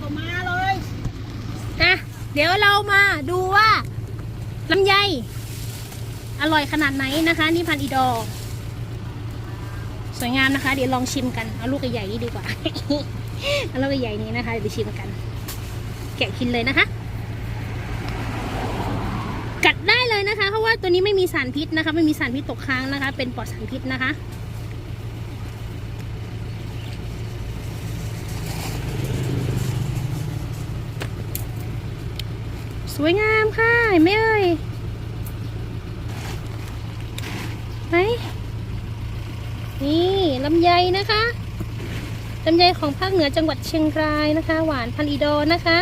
ก็มาเลยนะเดี๋ยวเรามาดูว่าลำไย อร่อยขนาดไหนนะคะ นี่พันอีดอสวยงามนะคะ เดี๋ยวลองชิมกัน เอาลูกใหญ่ๆนี่ดีกว่า เอาลูกใหญ่ๆนี้นะคะเดี๋ยวไปชิมกัน แกะกินเลยนะคะ กัดได้เลยนะคะ เพราะว่าตัวนี้ไม่มีสารพิษนะคะ ไม่มีสารพิษตกค้างนะคะ เป็นปลอดสารพิษนะคะ วยงามค่ะเห็นไหม่เอ่ยไหนนี่ลำไยนะคะลำไยของภาคเหนือจังหวัดเชียงรายนะคะ หวานพันอีโดนะคะ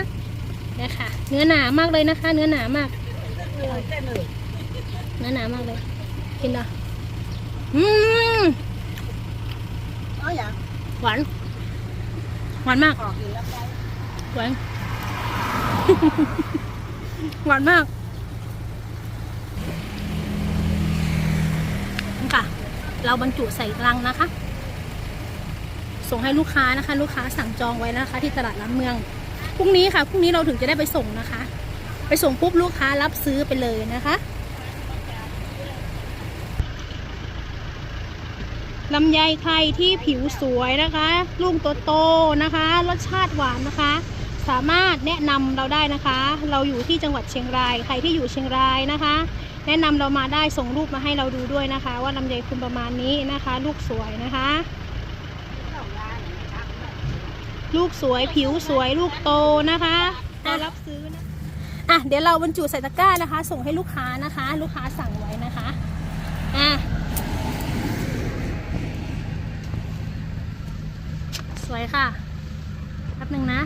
เนี่ยค่ะเนื้อหนามากเลยนะคะ เนื้อหนามากเลยเต้นเลยเนื้อหนามากเลยกินเหรออืมเอาอย่างหวานหวานมากออกอยู่แล้วไปหวาน หวานมากนี่ค่ะ เราบรรจุใส่ลังนะคะ ส่งให้ลูกค้านะคะ ลูกค้าสั่งจองไว้นะคะ ที่ตลาดล้ำเมืองพรุ่งนี้ค่ะพรุ่งนี้เราถึงจะได้ไปส่งนะคะ ไปส่งปุ๊บลูกค้ารับซื้อไปเลยนะคะลำไยไทยที่ผิวสวยนะคะ ลูกโตๆนะคะ รสชาติหวานนะคะ สามารถแนะนำเราได้นะคะ เราอยู่ที่จังหวัดเชียงราย ใครที่อยู่เชียงรายนะคะ แนะนำเรามาได้ส่งรูปมาให้เราดูด้วยนะคะ ว่าลำไยคุณประมาณนี้นะคะ ลูกสวยนะคะ ลูกสวยผิวสวยลูกโตนะคะรับซื้อนะอะเดี๋ยวเราบรรจุใส่ตะกร้านะคะ ส่งให้ลูกค้านะคะ ลูกค้าสั่งไว้นะคะอะสวยค่ะแป๊บหนึ่งนะ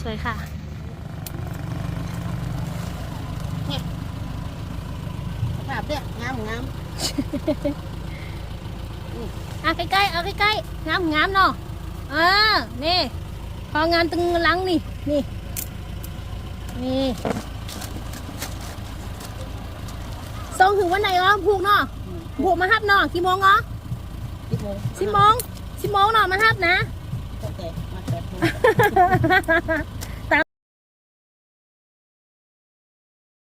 สวยค่ะแบบเนี้ยงามงามอะใกล้ๆเอาใกล้ๆงามงามๆเนาะเออนี่ พองานตึงหลังนี่ นี่ นี่ส่งถึงวันไหนอ๋อผูกเนาะผูกมาฮับเนาะกี่โมงอ๋อสิบโมงสิบโมงสิบโมงเนาะมาฮับนะ that